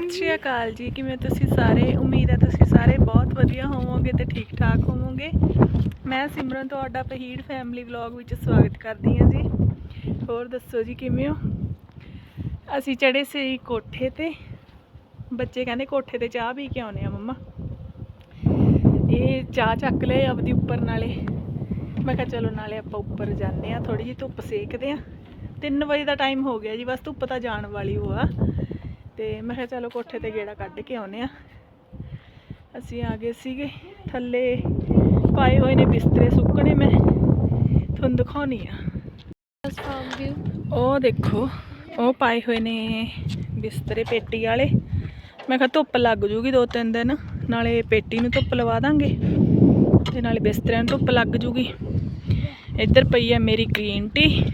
ਸਤਿ ਸ਼੍ਰੀ ਅਕਾਲ ਜੀ, ਕਿਵੇਂ ਤੁਸੀਂ ਸਾਰੇ? ਉਮੀਦ ਹੈ ਤੁਸੀਂ ਸਾਰੇ ਬਹੁਤ ਵਧੀਆ ਹੋਵੋਗੇ ਤੇ ਠੀਕ ਠਾਕ ਹੋਵੋਗੇ। ਮੈਂ ਸਿਮਰਨ ਤੁਹਾਡਾ ਪਹੀੜ ਫੈਮਿਲੀ ਵਲੌਗ ਵਿੱਚ ਸਵਾਗਤ ਕਰਦੀ ਹਾਂ ਜੀ। ਹੋਰ ਦੱਸੋ ਜੀ, ਕਿਵੇਂ ਹੋ? ਅਸੀਂ ਚੜੇ ਸੀ ਕੋਠੇ ਤੇ। ਬੱਚੇ ਕਹਿੰਦੇ ਕੋਠੇ ਤੇ ਚਾਹ ਪੀ ਕੇ ਆਉਨੇ ਆ ਮੰਮਾ। ਇਹ ਚਾਹ ਚੱਕ ਲਏ ਆਪਦੀ ਉੱਪਰ ਨਾਲੇ। ਮੈਂ ਕਿਹਾ ਚਲੋ ਨਾਲੇ ਆਪਾਂ ਉੱਪਰ ਜਾਂਦੇ ਆ ਥੋੜੀ ਜਿਹੀ ਧੁੱਪ ਸੇਕਦੇ ਆ 3 ਵਜੇ ਦਾ ਟਾਈਮ ਹੋ ਗਿਆ ਜੀ, ਬਸ ਧੁੱਪ ਤਾਂ ਜਾਣ ਵਾਲੀ ਹੋਆ ਤੇ ਮੈਂ ਕਿਹਾ ਚਲੋ ਕੋਠੇ ਤੇ ਗੇੜਾ ਕੱਢ ਕੇ ਆਉਨੇ ਆ ਅਸੀਂ ਆ ਗਏ ਸੀਗੇ। ਥੱਲੇ ਪਾਏ ਹੋਏ ਨੇ ਬਿਸਤਰੇ ਸੁੱਕਣੇ ਮੈਂ। ਤੁਹਾਨੂੰ ਦਿਖਾਉਣੀ ਆ। ਉਹ ਦੇਖੋ ਉਹ ਪਾਏ ਹੋਏ ਨੇ ਬਿਸਤਰੇ ਪੇਟੀ ਵਾਲੇ। ਮੈਂ ਕਿਹਾ ਧੁੱਪ ਲੱਗ ਜੂਗੀ ਦੋ ਤਿੰਨ ਦਿਨ ਨਾਲੇ ਪੇਟੀ ਨੂੰ ਧੁੱਪ ਲਵਾ ਦਾਂਗੇ ਤੇ ਨਾਲੇ ਬਿਸਤਰਿਆਂ ਨੂੰ ਧੁੱਪ ਲੱਗ ਜੂਗੀ। ਇੱਧਰ ਪਈ ਹੈ ਮੇਰੀ ਗ੍ਰੀਨ ਟੀ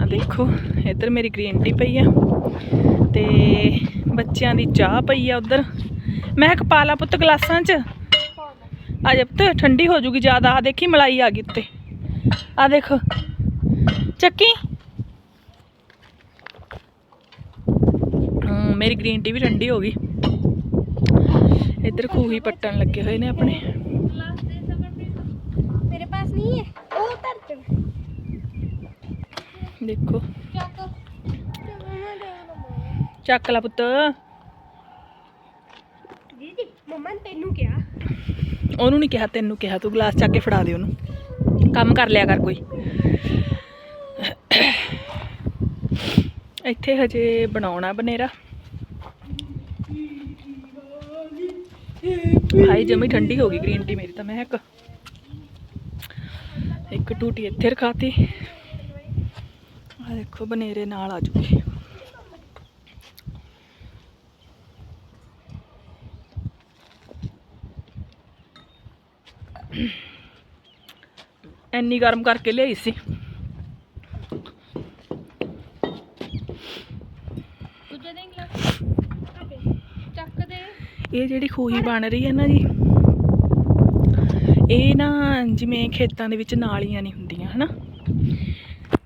ਆ ਦੇਖੋ। ਇੱਧਰ ਮੇਰੀ ਗ੍ਰੀਨ ਟੀ ਪਈ ਆ। ਤੇ ਬੱਚਿਆਂ ਦੀ ਚਾਹ ਪਈ ਆ ਉਧਰ। ਮੈਂ ਕਿ ਪਾਲਾ ਪੁੱਤ ਗਲਾਸਾਂ 'ਚ। ਆ ਜਬ ਤੇ ਠੰਡੀ ਹੋ ਜੂਗੀ ਜ਼ਿਆਦਾ ਆ ਦੇਖੀ ਮਲਾਈ ਆ ਗਈ ਉੱਤੇ। ਆ ਦੇਖ। ਚੱਕੀ। ਮੇਰੀ ਗ੍ਰੀਨ ਟੀ ਵੀ ਠੰਡੀ ਹੋ ਗਈ। ਇੱਧਰ ਖੂਹੀ ਪੱਟਣ ਲੱਗੇ ਹੋਏ ਨੇ ਆਪਣੇ। ਮੇਰੇ ਪਾਸ ਨਹੀਂ ਹੈ। ਉਹ ਧਰ ਦੇਖੋ। ਚੱਕ ਲੈ ਪੁੱਤ। ਦੀਦੀ ਮੰਮਾ ਨੇ ਤੈਨੂੰ ਕਿਹਾ। ਉਹਨੂੰ ਨਹੀਂ ਕਿਹਾ ਤੈਨੂੰ ਕਿਹਾ। ਤੂੰ ਗਲਾਸ ਚੱਕ ਕੇ ਫੜਾ ਦੇ ਉਹਨੂੰ। ਕੰਮ ਕਰ ਲਿਆ ਕਰ ਕੋਈ। ਇੱਥੇ ਹਜੇ ਬਣਾਉਣਾ ਬਨੇਰਾ। ਭਾਈ ਜਮੀ ਠੰਡੀ ਹੋ ਗਈ ਗ੍ਰੀਨ ਟੀ ਮੇਰੀ ਤਾਂ ਮਹਿਕ ਇੱਕ ਟੂਟੀ ਇੱਥੇ ਰਖਾਤੀ। ਆ ਦੇਖੋ ਬਨੇਰੇ ਨਾਲ ਆ ਜੂਗੇ ਐਨੀ ਗਰਮ ਕਰਕੇ ਲਿਆਈ ਸੀ। ਇਹ ਜਿਹੜੀ ਖੂਹੀ ਬਣ ਰਹੀ ਹੈ ਨਾ ਜੀ ਇਹ ਨਾ ਜਿਵੇਂ ਖੇਤਾਂ ਦੇ ਵਿੱਚ ਨਾਲੀਆਂ ਨਹੀਂ ਹੁੰਦੀਆਂ ਹਨਾ?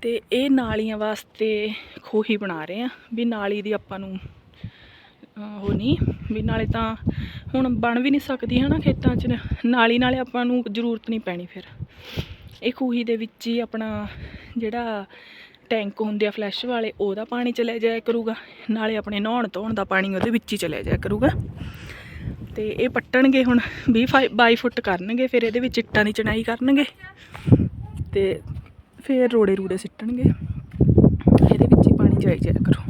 ਤੇ ਇਹ ਨਾਲੀਆਂ ਵਾਸਤੇ ਖੂਹੀ ਬਣਾ ਰਹੇ ਆ ਵੀ ਨਾਲੀ ਦੀ ਆਪਾਂ ਨੂੰ ਉਹ ਨਹੀਂ, ਵੀ ਨਾਲੇ ਤਾਂ ਹੁਣ ਬਣ ਵੀ ਨਹੀਂ ਸਕਦੀ ਹਨਾ ਖੇਤਾਂ 'ਚ, ਨਾਲੀ ਨਾਲੇ ਆਪਾਂ ਨੂੰ ਜ਼ਰੂਰਤ ਨਹੀਂ ਪੈਣੀ ਫਿਰ। ਇਹ ਖੂਹੀ ਦੇ ਵਿੱਚ ਹੀ ਆਪਣਾ ਜਿਹੜਾ ਟੈਂਕ ਹੁੰਦੇ ਆ ਫਲੈਸ਼ ਵਾਲੇ, ਉਹਦਾ ਪਾਣੀ ਚਲਿਆ ਜਾਇਆ ਕਰੂਗਾ, ਨਾਲੇ ਆਪਣੇ ਨਹਾਉਣ ਧੋਣ ਦਾ ਪਾਣੀ ਉਹਦੇ ਵਿੱਚ ਹੀ ਚਲਿਆ ਜਾਇਆ ਕਰੂਗਾ। ਤੇ ਇਹ ਪੱਟਣਗੇ ਹੁਣ 20 ਫਾਈ- 22 ਫੁੱਟ ਕਰਨਗੇ, ਫਿਰ ਇਹਦੇ ਵਿੱਚ ਇੱਟਾਂ ਦੀ ਚਣਾਈ ਕਰਨਗੇ। ਤੇ ਫਿਰ ਰੋੜੇ ਰੂੜੇ ਸਿੱਟਣਗੇ। ਇਹਦੇ ਵਿੱਚ ਹੀ ਪਾਣੀ ਜਾਈ ਜਾਇਆ ਕਰੋ।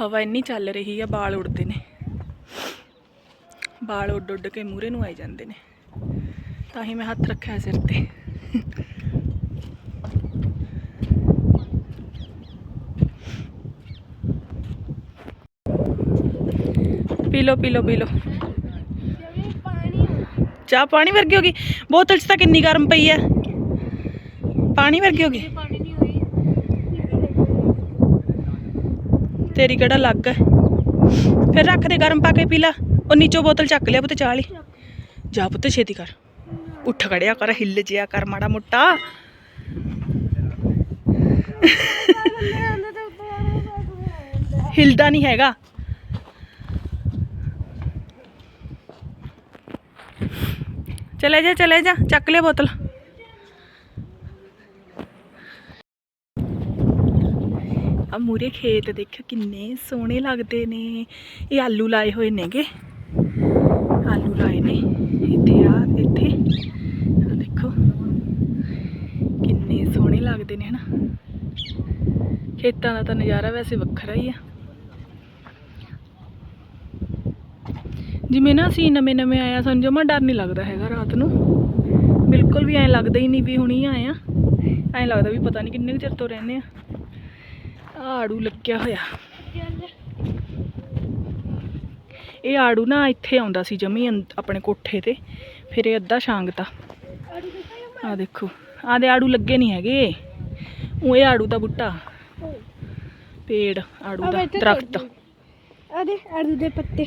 ਹਵਾ ਇੰਨੀ ਚੱਲ ਰਹੀ ਆ, ਬਾਲ ਉੱਡਦੇ ਨੇ। ਬਾਲ ਉੱਡ ਉੱਡ ਕੇ ਮੂਰੇ ਨੂੰ ਆਈ ਜਾਂਦੇ ਨੇ। ਤਾਂ ਹੀ ਮੈਂ ਹੱਥ ਰੱਖਿਆ ਸਿਰ ਤੇ। ਪੀ ਲਓ ਪੀ ਲਓ ਪੀ ਲਓ। ਚਾਹ ਪਾਣੀ ਵਰਗੀ ਹੋ ਗਈ। ਬੋਤਲ 'ਚ ਤਾਂ ਕਿੰਨੀ ਗਰਮ ਪਈ ਆ ਪਾਣੀ ਵਰਗੀ ਹੋ ਗਈ। ਤੇਰੀ ਕਿਹੜਾ ਲੱਗ ਹੈ ਫਿਰ ਰੱਖ ਦੇ ਗਰਮ ਪਾ ਕੇ ਪੀ ਲਾ। ਉਹ ਨੀਚੋ ਬੋਤਲ ਚੱਕ ਲਿਆ ਪੁੱਤ ਚਾਹ ਲਈ ਜਾ ਪੁੱਤ ਛੇਤੀ ਕਰ। ਉੱਠ ਖੜਿਆ ਕਰ, ਹਿੱਲ ਜਿਆ ਕਰ ਮਾੜਾ ਮੋਟਾ। ਹਿਲਦਾ ਨਹੀਂ ਹੈਗਾ। ਚਲੇ ਜਾ ਚਲੇ ਜਾ, ਚੱਕ ਲਿਆ ਬੋਤਲ। ਆ ਮੂਰੇ ਖੇਤ ਦੇਖਿਓ ਕਿੰਨੇ ਸੋਹਣੇ ਲੱਗਦੇ ਨੇ। ਇਹ ਆਲੂ ਲਾਏ ਹੋਏ ਨੇਗੇ। ਆਲੂ ਲਾਏ ਨੇ। ਇੱਥੇ ਆ ਇੱਥੇ। ਆ ਦੇਖੋ। ਕਿੰਨੇ ਸੋਹਣੇ ਲੱਗਦੇ ਨੇ, ਹਨਾ। ਖੇਤਾਂ ਦਾ ਤਾਂ ਨਜ਼ਾਰਾ ਵੈਸੇ ਵੱਖਰਾ ਹੀ ਆ। ਜਿਵੇਂ ਨਾ ਅਸੀਂ ਨਵੇਂ ਨਵੇਂ ਆਇਆ ਸਾਨੂੰ ਜਮਾ ਡਰ ਨਹੀਂ ਲੱਗਦਾ ਹੈਗਾ ਰਾਤ ਨੂੰ। ਬਿਲਕੁਲ ਵੀ ਐਂ ਲੱਗਦਾ ਹੀ ਨਹੀਂ ਵੀ ਹੁਣੀ ਆਏ ਆ। ਐਂ ਲੱਗਦਾ ਵੀ ਪਤਾ ਨਹੀਂ ਕਿੰਨੇ ਚਿਰ ਤੋਂ ਰਹਿੰਦੇ ਆ। ਆੜੂ ਲੱਗਿਆ ਹੋਇਆ। ਇਹ ਆੜੂ ਨਾ ਇੱਥੇ ਆਉਂਦਾ ਸੀ ਜਮੀ ਆਪਣੇ ਕੋਠੇ ਤੇ। ਫਿਰ ਇਹ ਅੱਧਾ ਛਾਂਗਤਾ। ਆ ਦੇਖੋ ਆ ਦੇ ਆੜੂ ਲੱਗੇ ਨਹੀਂ ਹੈਗੇ। ਉਹ ਇਹ ਆੜੂ ਦਾ ਬੁੱਟਾ। ਪੇੜ ਆੜੂ ਦਾ ਦਰਖਤ। ਆ ਦੇ ਆੜੂ ਦੇ ਪੱਤੇ।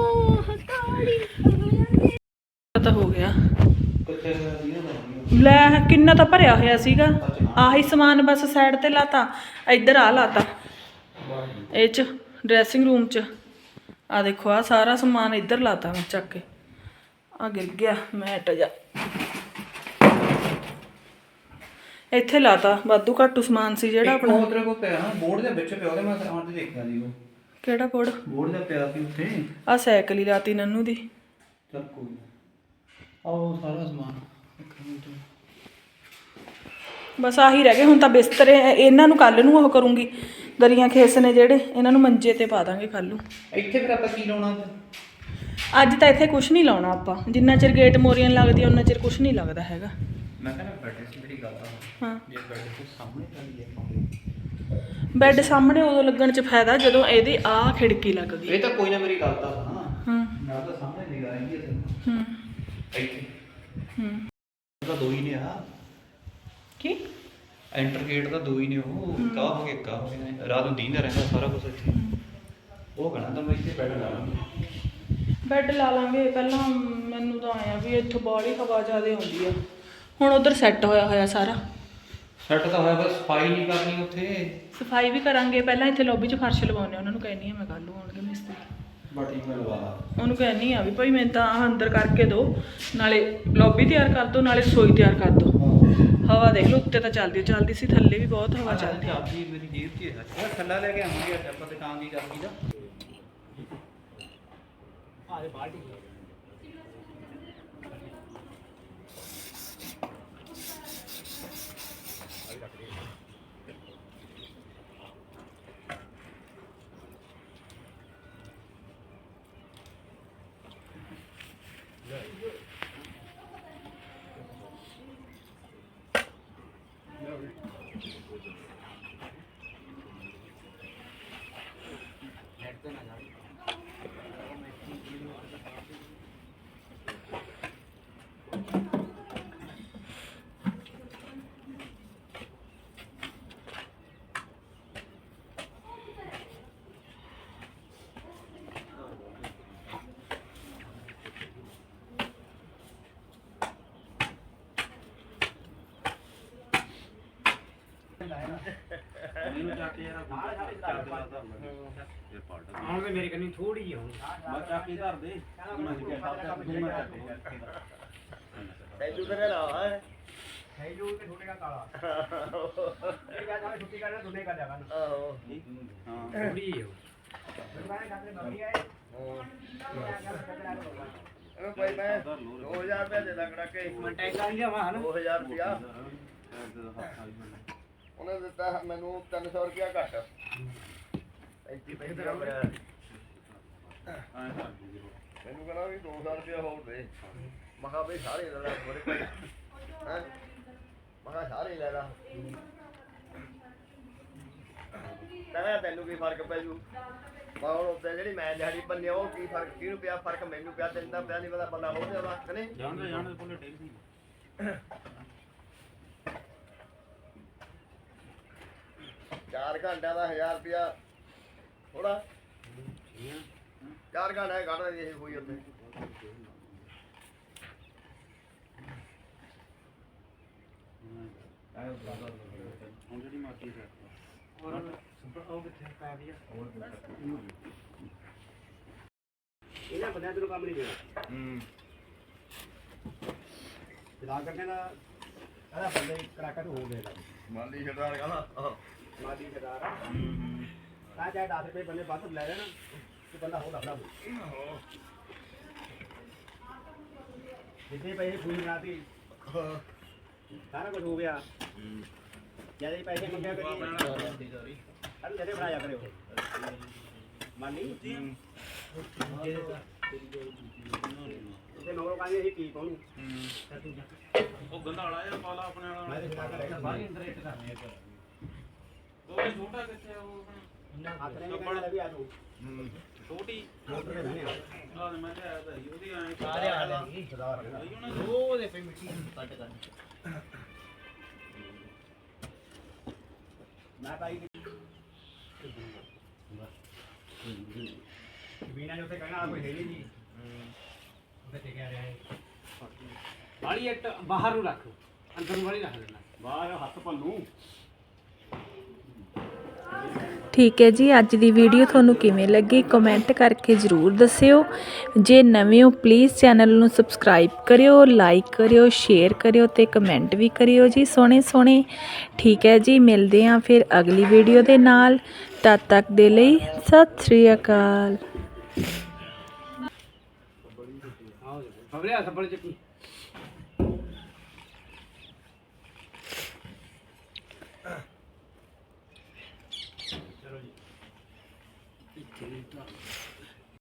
ਲੈ ਕਿੰਨਾ ਤਾਂ ਭਰਿਆ ਹੋਇਆ ਸੀਗਾ। ਆਹੀ ਸਮਾਨ ਬਸ ਸਾਈਡ ਤੇ ਲਾਤਾ ਇੱਧਰ ਆ ਲਾਤਾ। ਇਹ ਚ ਡਰੈਸਿੰਗ ਰੂਮ ਚ। ਆ ਦੇਖੋ ਆ ਸਾਰਾ ਸਮਾਨ ਇੱਧਰ ਲਾਤਾ ਮੈਂ ਚੱਕ ਕੇ। ਆ ਗਿਰ ਗਿਆ ਮੈਟ ਜਾ। ਇੱਥੇ ਲਾਤਾ ਵਾਧੂ ਘਾਟੂ ਸਮਾਨ ਸੀ ਜਿਹੜਾ ਆਪਣਾ ਆਪਣਾ। ਉਧਰ ਕੋ ਪਿਆ ਬੋਰਡ ਦੇ ਵਿੱਚ ਪਿਆ ਉਹਦੇ ਮੈਂ ਤੇ ਦੇਖਿਆ ਸੀ ਉਹ। ਕਿਹੜਾ ਕੋਡ ਬੋਰਡ ਦਾ ਪਿਆ ਸੀ ਉੱਥੇ। ਆ ਸਾਈਕਲ ਹੀ ਲਾਤੀ ਨੰਨੂ ਦੀ। ਚੱਲ ਕੋਈ ਸਾਰਾ ਸਮਾਨ। ਬਸ ਆਹੀ ਰਹਿ ਗਏ। ਹੁਣ ਤਾਂ ਬਿਸਤਰੇ ਇਹਨਾਂ ਨੂੰ ਕੱਲ ਨੂੰ ਉਹ ਕਰੂੰਗੀ। ਦਰੀਆਂ ਖੇਸ ਨੇ ਜਿਹੜੇ ਇਹਨਾਂ ਨੂੰ ਮੰਜੇ ਤੇ ਪਾ ਦਾਂਗੇ ਕੱਲ ਨੂੰ। ਇੱਥੇ ਫਿਰ ਆਪਾਂ ਕੀ ਲਾਉਣਾ? ਅੱਜ? ਤਾਂ ਇੱਥੇ ਕੁਝ ਨਹੀਂ ਲਾਉਣਾ ਆਪਾਂ। ਜਿੰਨਾ ਚਿਰ ਗੇਟ ਮੋਰੀਆਂ ਲੱਗਦੀ ਉਹਨਾਂ ਚਿਰ ਕੁਝ ਨਹੀਂ ਲੱਗਦਾ ਹੈਗਾ। ਮੈਂ ਕਹਿੰਦਾ ਬੈਠੇ ਸੀ ਮੇਰੀ ਗੱਲ ਆ ਹਾਂ। ਜੇ ਬੈਠੇ ਤੇ ਸਾਹਮਣੇ ਚੱਲੀ ਹੈ ਬੈੱਡ ਸਾਹਮਣੇ ਉਦੋਂ ਲੱਗਣ 'ਚ ਫਾਇਦਾ ਜਦੋਂ ਇਹਦੀ ਆਹ ਖਿੜਕੀ ਲੱਗਦੀ। ਇਹ ਤਾਂ ਕੋਈ ਨਾ ਮੇਰੀ ਗੱਲ ਤਾਂ ਸੁਣਾ। ਹਾਂ। ਮੈਂ ਤਾਂ ਸਾਹਮਣੇ ਨਿਗਾਹ ਰਹਿੰਦੀ ਹੈ ਹੂੰ। ਇੱਥੇ। ਹੂੰ। ਤਾਂ ਦੋ ਹੀ ਨੇ ਆ। ਐਂਟਰ ਗੇਟ ਤਾਂ ਦੋ ਹੀ ਨੇ ਉਹ ਕਾ ਹੋ ਗਿਆ ਕਾ ਹੋ ਗਿਆ ਰਾਤ ਨੂੰ ਦੀਂਦਾ ਰਹਿੰਦਾ ਸਾਰਾ ਕੁਝ ਇੱਥੇ। ਉਹ ਕਹਣਾ ਤਾਂ ਮੈਂ ਇੱਥੇ ਬੈਠ ਲਾਂਗਾ। ਬੈੱਡ ਲਾ ਲਾਂਗੇ ਪਹਿਲਾਂ ਮੈਨੂੰ ਤਾਂ ਆਇਆ ਵੀ ਇੱਥੋਂ ਬਾਹਲੀ ਹਵਾ ਜ਼ਿਆਦਾ ਆਉਂਦੀ ਆ। ਹੁਣ ਉਧਰ ਸੈੱਟ ਹੋਇਆ ਹੋਇਆ ਸਾਰਾ। ਸੈੱਟ ਤਾਂ ਹੋਇਆ ਬਸ ਸਫ਼ਾਈ ਨਹੀਂ ਕਰਨੀ ਉੱਥੇ। ਸਫ਼ਾਈ ਵੀ ਕਰਾਂਗੇ ਪਹਿਲਾਂ ਇੱਥੇ ਲੌਬੀ 'ਚ ਫਰਸ਼ ਲਵਾਉਣੇ ਉਹਨਾਂ ਨੂੰ ਕਹਿਣੀ ਆ ਮੈਂ ਕੱਲ ਨੂੰ ਆਉਣਗੇ ਮਿਸਤਰੀ। ਬਟੀ ਮੈਂ ਲਵਾ ਲਾ। ਉਹਨੂੰ ਕਹਿਣੀ ਆ ਵੀ ਭਾਈ ਮੈਂ ਤਾਂ ਅੰਦਰ ਕਰਕੇ ਦਿਓ ਨਾਲੇ ਲੌਬੀ ਤਿਆਰ ਕਰ ਦਿਓ ਨਾਲੇ ਰਸੋਈ ਤਿਆਰ ਕਰ ਦਿਓ। ਹਵਾ ਦੇਖ ਲਓ ਉੱਤੇ ਤਾਂ ਚੱਲਦੀ ਚੱਲਦੀ ਸੀ ਥੱਲੇ ਵੀ ਬਹੁਤ ਹਵਾ ਚੱਲਦੀ ਚਾਬੀ ਮੇਰੀ ਜੇਬ 'ਚ ਹੈ ਉਹ ਥੱਲਾ ਲੈ ਕੇ ਆਵਾਂਗੇ ਅੱਜ ਆਪਾਂ ਦੁਕਾਨ ਦੀ ਚਾਬੀ ਦਾ। ਹੁਣ ਵੀ ਮੇਰੀ ਕੰਨੀ ਥੋੜੀ ਜਿਹੀ ਹੁਣ ਮੈਂ ਚਾਬੀ ਧਰ ਦੇ ਮੈਂ ਕਿਹਾ ਸਾਹਿਬ ਦਾ ਮੈਂ ਹੈ ਜੋ ਤੇ ਥੋੜੇ ਦਾ ਕਾਲਾ ਇਹ ਕਹਾਂ ਤਾਂ ਛੁੱਟੀ ਕਰਨਾ ਤੁਨੇ ਕਰ ਜਾਗਾ ਹਾਂ ਥੋੜੀ ਜਿਹੀ ਹੋ ਮੈਂ ਕਹਿੰਦਾ ਕਰਦੇ ਬੱਗੀ ਆਏ ਭਾਈ ਮੈਂ 2000 ਰੁਪਏ ਦੇ ਦਾਂਗਾ ਕਿ ਮੈਂ ਟੈਂਕ ਆ ਲਿਆਵਾਂ ਹਨਾ 2000 ਰੁਪਿਆ ਉਹਨੇ ਦਿੱਤਾ ਮੈਨੂੰ 300 ਰੁਪਿਆ ਘੱਟ। 35 ਪੈਸੇ ਦਾ ਮੇਰਾ ਮੈਨੂੰ ਕਹਿੰਦਾ ਵੀ 200 ਰੁਪਿਆ ਹੋਰ ਦੇ। ਮਹਾ ਬਈ ਸਾਰੇ ਲੈ ਲੈ ਬੜੇ ਭਾਈ ਹੈ? ਮਹਾ ਸਾਰੇ ਲੈ ਲਾ। ਕਹਿੰਦਾ ਤੈਨੂੰ ਕੀ ਫ਼ਰਕ ਪੈ ਜੂ? ਹੁਣ ਉੱਤੇ ਜਿਹੜੀ ਮੈਂ ਦਿਹਾੜੀ ਬੰਨੀ ਉਹ ਕੀ ਫ਼ਰਕ ਕਿਹਨੂੰ ਪਿਆ ਫ਼ਰਕ ਮੈਨੂੰ ਪਿਆ ਤੈਨੂੰ ਤਾਂ ਪਿਆ ਨਹੀਂ ਪਤਾ ਬੰਦਾ ਹੋ ਜਾਵਾ ਕਿ ਨਹੀਂ? ਜਾਣਦੇ ਜਾਣਦੇ ਕੋਲੇ ਟੇਕ ਸੀ ਚਾਰ ਘੰਟਿਆਂ ਦਾ 1000 ਰੁਪਿਆ ਥੋੜਾ ਚਾਰ ਘੰਟੇ ਕੱਢ ਦੇ ਇਹ ਕੋਈ ਉੱਥੇ। ਹੁਣ ਜਿਹੜੀ ਮਰਜ਼ੀ ਕਰ ਉਹ ਕਿੱਥੇ ਪੈ ਗਿਆ ਇਹਨਾਂ ਬੰਦਿਆਂ ਤੈਨੂੰ ਕੰਮ ਨਹੀਂ ਦੇਣਾ ਹੂੰ। ਫਿਲਾ ਕਰਨੇ ਦਾ ਇਹਦਾ ਬੰਦੇ ਕਰਾਕਾ ਤੋਂ ਹੋ ਗਿਆ ਮਾਲੀ ਛੱਡਾਰ ਕਹਿੰਦਾ ਮਾਦੀ ਸਰਦਾਰ ਤਾਂ ਚਾਹੇ 10 ਰੁਪਏ ਬੰਦੇ ਵੱਧ ਲੈ ਲੈਣਾ ਤੇ ਬੰਦਾ ਹੋ ਲੱਭਦਾ ਹੋ ਜਿੱਥੇ ਪੈਸੇ ਫੂਲ ਬਣਾਤੀ ਸਾਰਾ ਕੁਝ ਹੋ ਗਿਆ। ਜਦ ਇਹ ਪੈਸੇ ਮੰਗਿਆ ਕਰੀ ਅਰੇ ਜਦੇ ਬਣਾਇਆ ਕਰੇ ਉਹ ਮਾਨੀ ਤੇ ਮਗਰੋਂ ਕਹਿੰਦੇ ਅਸੀਂ ਕੀ ਪਾਉਣੀ ਉਹ ਗੰਦਾ ਵਾਲਾ ਯਾਰ ਪਾਲਾ ਆਪਣੇ ਵਾਲਾ। ਮੈਂ ਤੇ ਕਿਹਾ ਕਰਿਆ ਬਾਹਰ ਇੰਟਰੈਕਟ ਕਰਨੇ ਆ ਉਹ ਛੋਟਾ ਕਿੱਥੇ ਆ ਉਹ? ਹੱਥ ਨੇ ਕਹਿੰਦਾ ਵੀ ਆ ਤੂੰ। ਛੋਟੀ। ਮੋਟਰ ਦੇ ਬਹਿਣੇ ਆ। ਆ ਮੈਂ ਲਿਆਇਆ ਤਾਂ ਸੀ, ਉਹਦੀ ਐਂ ਸਾਰੇ ਆ ਲੈਣਗੇ ਖੁਦਾ ਰੱਖਣਾ ਉਹਦੇ ਪਈ ਮਿੱਟੀ ਕੱਟ ਕੱਟ ਮੈਂ ਪਾਈ ਬੀਨਾ ਨੇ। ਉੱਤੇ ਕਹਿਣਾ ਕੋਈ ਹੈ ਨਹੀਂ ਜੀ। ਉਹਦੇ ਤੇ ਕਹਿ ਰਿਹਾ ਹੈ ਵਾਲੀ ਇੱਟ ਬਾਹਰ ਨੂੰ ਰੱਖ। ਅੰਦਰ ਨੂੰ ਵਾਲੀ ਰੱਖ ਦੇਣਾ। ਬਾਹਰ ਹੱਥ ਭੰਨੂ। ਠੀਕ ਹੈ ਜੀ, ਅੱਜ ਦੀ ਵੀਡੀਓ ਤੁਹਾਨੂੰ ਕਿਵੇਂ ਲੱਗੀ ਕਮੈਂਟ ਕਰਕੇ ਜ਼ਰੂਰ ਦੱਸਿਓ। ਜੇ ਨਵੇਂ ਹੋ ਪਲੀਜ਼ ਚੈਨਲ ਨੂੰ ਸਬਸਕ੍ਰਾਈਬ ਕਰਿਓ ਲਾਈਕ ਕਰਿਓ ਸ਼ੇਅਰ ਕਰਿਓ ਤੇ ਕਮੈਂਟ ਵੀ ਕਰਿਓ ਜੀ ਸੋਹਣੇ ਸੋਹਣੇ। ਠੀਕ ਹੈ ਜੀ, ਮਿਲਦੇ ਹਾਂ ਫਿਰ ਅਗਲੀ ਵੀਡੀਓ ਦੇ ਨਾਲ। ਤਦ ਤੱਕ ਦੇ ਲਈ ਸਤਿ ਸ੍ਰੀ ਅਕਾਲ। ਫਬਰਿਆ ਸੱਬਲ ਚੱਕੀ।